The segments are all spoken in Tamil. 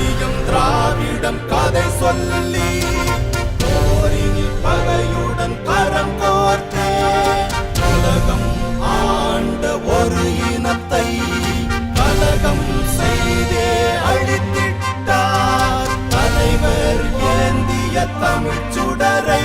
தெரியும் திராவிடம் கதை சொல்லி போரினில் பகையுடன் கரம் கோர்த்தே. உலகம் ஆண்ட ஒரு இனத்தை கலகம் செய்தே அழித்திட்டார். தலைவர் ஏந்திய தமிழ் சுடரை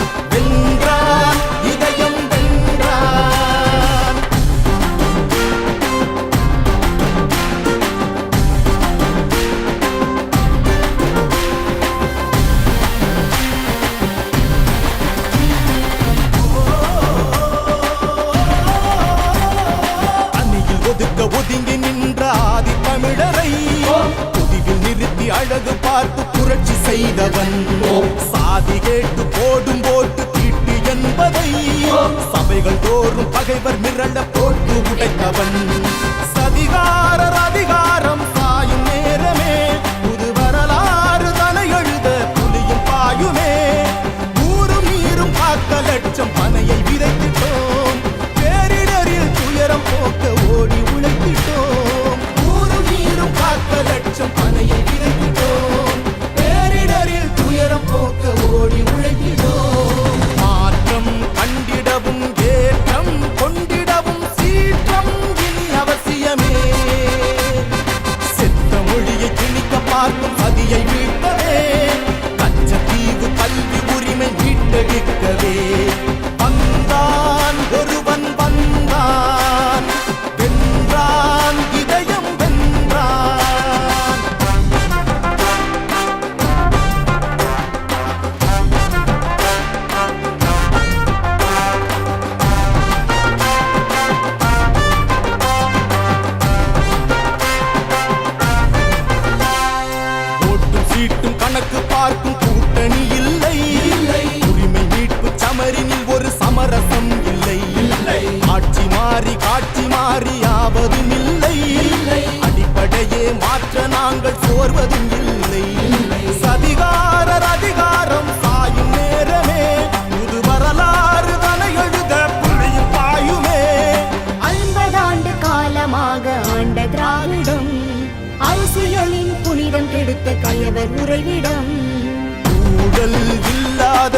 ஒதுக்க ஒதுங்கி நின்ற ஆதி தமிழரை புதிவில் நிறுத்தி அழகு பார்த்து புரட்சி செய்தவன். சாதி கேட்டு போடும் போட்டு தீட்டு என்பதை சபைகள் தோறும் பகைவர் மிரள காலமாக ஆண்ட திராவிடம். அரசியலின் புனிதம் கெடுத்த கயவர் உறைவிடம். ஊழல் இல்லாத